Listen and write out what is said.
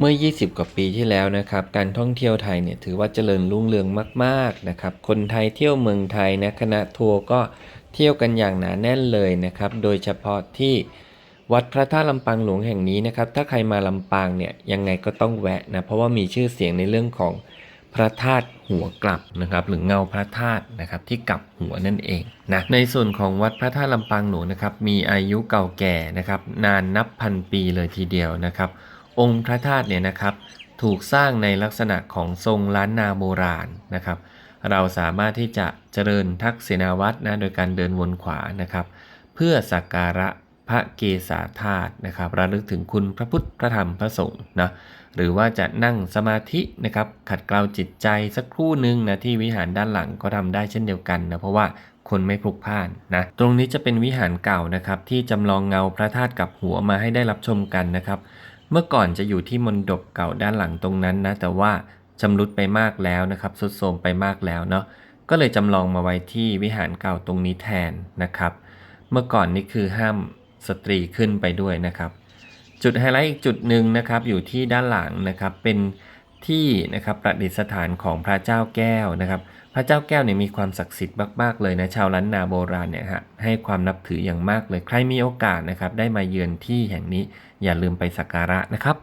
เมื่อ 20 กว่าปีที่แล้วนะครับ การท่องเที่ยวไทยเนี่ยถือว่าเจริญรุ่งเรืองมากๆนะครับ คนไทยเที่ยวเมืองไทยนะคณะทัวร์ก็เที่ยวกันอย่างหนาแน่นเลยนะครับ โดยเฉพาะที่วัดพระธาตุลำปางหลวงแห่งนี้นะครับ ถ้าใครมาลำปางเนี่ยยังไงก็ต้องแวะนะ เพราะว่ามีชื่อเสียงในเรื่องของพระธาตุหัวกลับนะครับ หรือเงาพระธาตุนะครับที่กลับหัวนั่นเองนะในส่วนของวัดพระธาตุลำปางหลวงนะครับ มีอายุเก่าแก่นะครับ นานนับพันปีเลยทีเดียวนะครับ องค์พระธาตุเนี่ยนะครับถูกสร้างในลักษณะของทรงล้านนาโบราณนะครับ เราสามารถที่จะเจริญทักษิณาวัตรนะโดยการเดินวนขวานะครับ เพื่อสักการะพระเกศาธาตุนะครับระลึกถึงคุณพระพุทธพระธรรมพระสงฆ์นะหรือว่าจะนั่งสมาธินะครับขัดเกลาจิตใจสักครู่หนึ่งนะที่วิหารด้านหลังก็ทำได้เช่นเดียวกันนะเพราะว่าคนไม่พลุกพล่านนะตรงนี้จะเป็นวิหารเก่านะครับที่จำลองเงาพระธาตุกับหัวมาให้ได้รับชมกันนะครับ เมื่อก่อนจะอยู่ที่มณฑปเก่าด้านหลังตรงนั้นนะ แต่ว่าชำรุดไปมากแล้วนะครับสุดโทรมไปมากแล้วเนาะก็เลยจำลองมาไว้ที่วิหารเก่าตรงนี้แทนนะครับ เมื่อก่อนนี่คือห้ามสตรีขึ้นไปด้วยนะครับ จุดไฮไลท์อีกจุดหนึ่งนะครับอยู่ที่ด้านหลังนะครับเป็น ที่นะครับประดิษฐานของพระเจ้าแก้วนะครับ พระเจ้าแก้วเนี่ยมีความศักดิ์สิทธิ์มากๆเลยนะชาวล้านนาโบราณเนี่ยฮะให้ความนับถืออย่างมากเลยใครมีโอกาสนะครับได้มาเยือนที่แห่งนี้อย่าลืมไปสักการะนะครับ